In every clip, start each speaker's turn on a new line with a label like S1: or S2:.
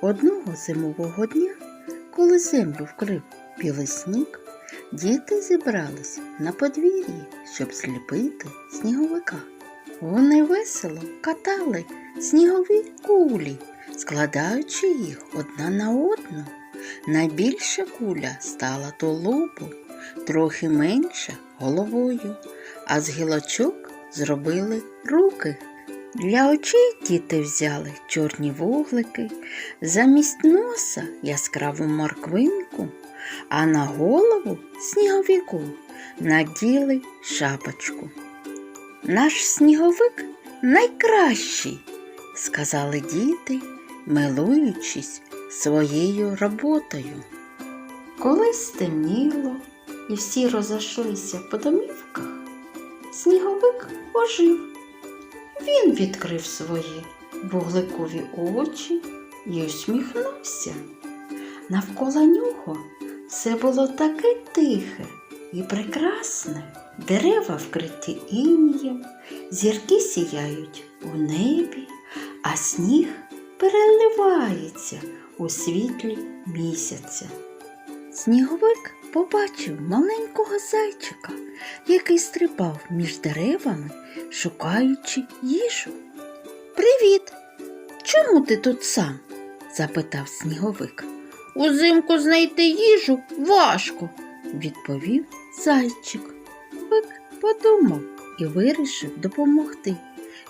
S1: Одного зимового дня, коли землю вкрив білий сніг, діти зібрались на подвір'ї, щоб зліпити сніговика. Вони весело катали снігові кулі, складаючи їх одна на одну. Найбільша куля стала тулубом, трохи менша головою, а з гілочок зробили руки. Для очей діти взяли чорні вуглики, замість носа яскраву морквинку, а на голову сніговіку наділи шапочку. Наш сніговик найкращий, сказали діти, милуючись своєю роботою. Коли стемніло і всі розійшлися по домівках, сніговик ожив. Він відкрив свої вугликові очі і усміхнувся. Навколо нього все було таке тихе і прекрасне. Дерева вкриті інієм, зірки сіяють у небі, а сніг переливається у світлі місяця. Сніговик побачив маленького зайчика, який стрибав між деревами, шукаючи їжу. Привіт! Чому ти тут сам? запитав сніговик. Узимку знайти їжу важко, відповів зайчик. Вик подумав і вирішив допомогти.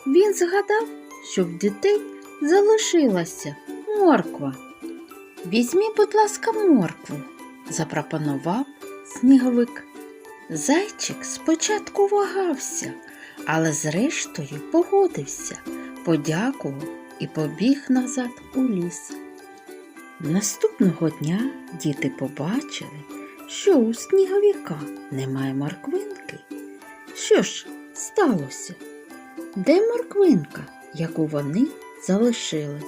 S1: Він згадав, що в дітей залишилася морква. Візьмі, будь ласка, моркву, запропонував сніговик. Зайчик спочатку вагався, але зрештою погодився, подякував і побіг назад у ліс. Наступного дня діти побачили, що у сніговіка немає морквинки. Що ж сталося? Де морквинка, яку вони залишили?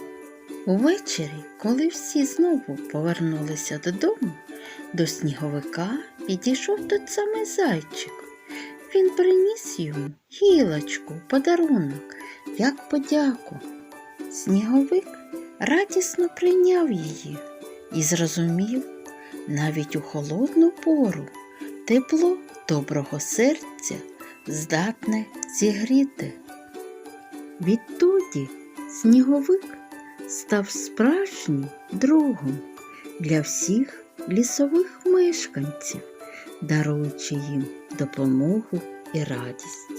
S1: Увечері, коли всі знову повернулися додому, до сніговика підійшов той самий зайчик. Він приніс йому гілочку, подарунок, як подяку. Сніговик радісно прийняв її і зрозумів, навіть у холодну пору тепло доброго серця здатне зігріти. Відтоді сніговик став справжнім другом для всіх лісових мешканців, даруючи їм допомогу і радість.